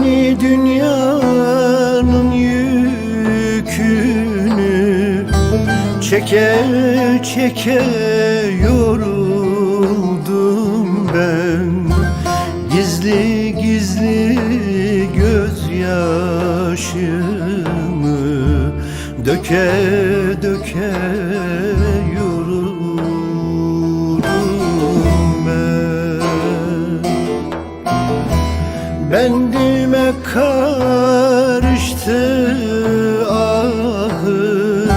fani dünyanın yükünü Çeke çeke yoruldum ben. Gizli gizli gözyaşımı Döke döke Bendime karıştı ahım.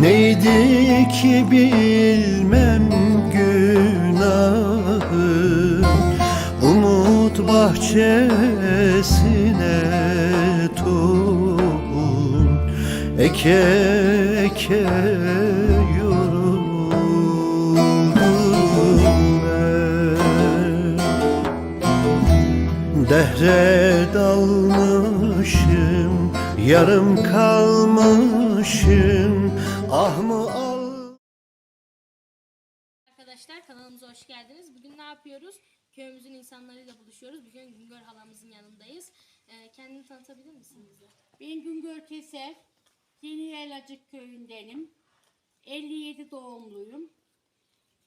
Neydi ki bilmem günahım. Umut bahçesine tohum. Eke eke Dehre dalmışım, yarım kalmışım Ah mı al Arkadaşlar kanalımıza hoş geldiniz. Bugün ne yapıyoruz? Köyümüzün insanlarıyla buluşuyoruz. Bugün Güngör halamızın yanındayız. Ee, kendini tanıtabilir misin bize? Ben Güngör Keser, Yeni Yaylacık köyündenim. 57 doğumluyum.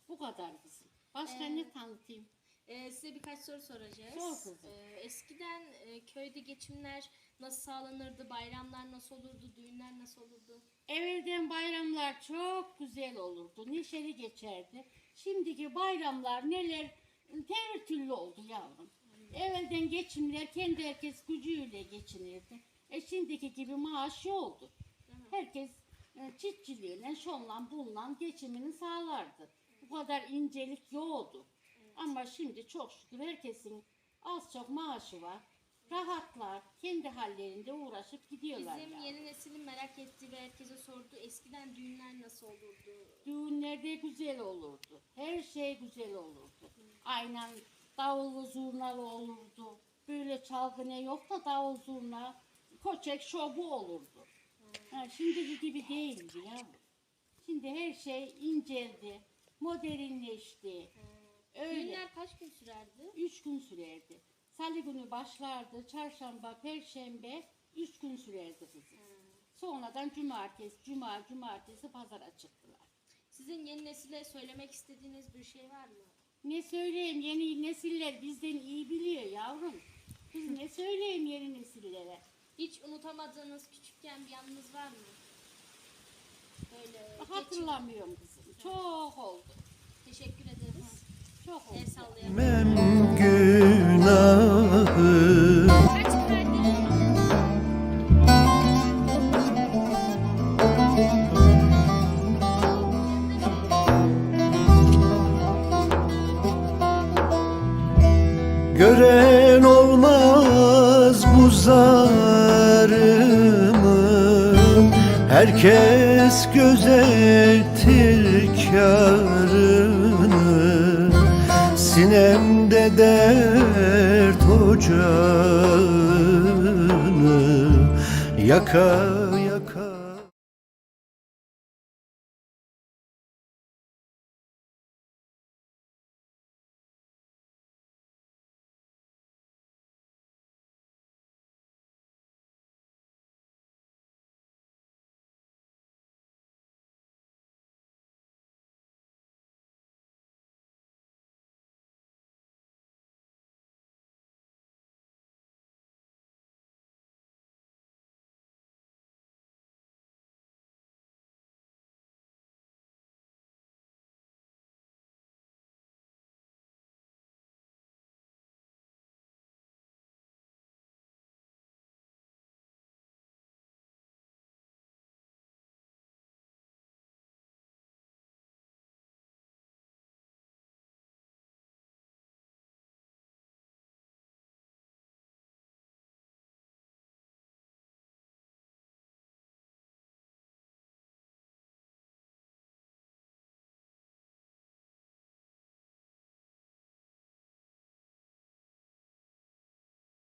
Bu kadar kızım. Başka ne tanıtayım? Ee, size birkaç soru soracağız. Sor kızım. Ee, eskiden e, köyde geçimler nasıl sağlanırdı? Bayramlar nasıl olurdu? Düğünler nasıl olurdu? Evvelden bayramlar çok güzel olurdu. Neşeli geçerdi. Şimdiki bayramlar neler her türlü oldu yavrum. Evvelden geçimler kendi herkes gücüyle geçinirdi. E şimdiki gibi maaş oldu. Herkes e, çiftçiliğiyle, şonla bunla geçimini sağlardı. Bu kadar incelik yoktu. Şimdi çok şükür herkesin az çok maaşı var. Rahatlar, kendi hallerinde uğraşıp gidiyorlar. Bizim yani. yeni neslin merak ettiği ve herkese sorduğu eskiden düğünler nasıl olurdu? Düğünlerde güzel olurdu. Her şey güzel olurdu. Aynen davullu zurnalı olurdu. Böyle çalgı ne yok da davul zurna, koçek şobu olurdu. Ha, şimdiki gibi değildi ya. Şimdi her şey inceldi, modernleşti. Öyle. Düğünler kaç gün sürerdi? Üç gün sürerdi. Salı günü başlardı, çarşamba, perşembe üç gün sürerdi kızım. Sonradan cumartesi, cuma, cumartesi pazara çıktılar. Sizin yeni nesile söylemek istediğiniz bir şey var mı? Ne söyleyeyim yeni nesiller bizden iyi biliyor yavrum. Biz ne söyleyeyim yeni nesillere? Hiç unutamadığınız küçükken bir anınız var mı? Böyle geçim- Hatırlamıyorum kızım. Çok oldu. Teşekkür ederiz. Çok oldu. El sallayalım. Mem Gören olmaz bu zarımı. Herkes gözetir karını Sinemde dert ocağını. Yaka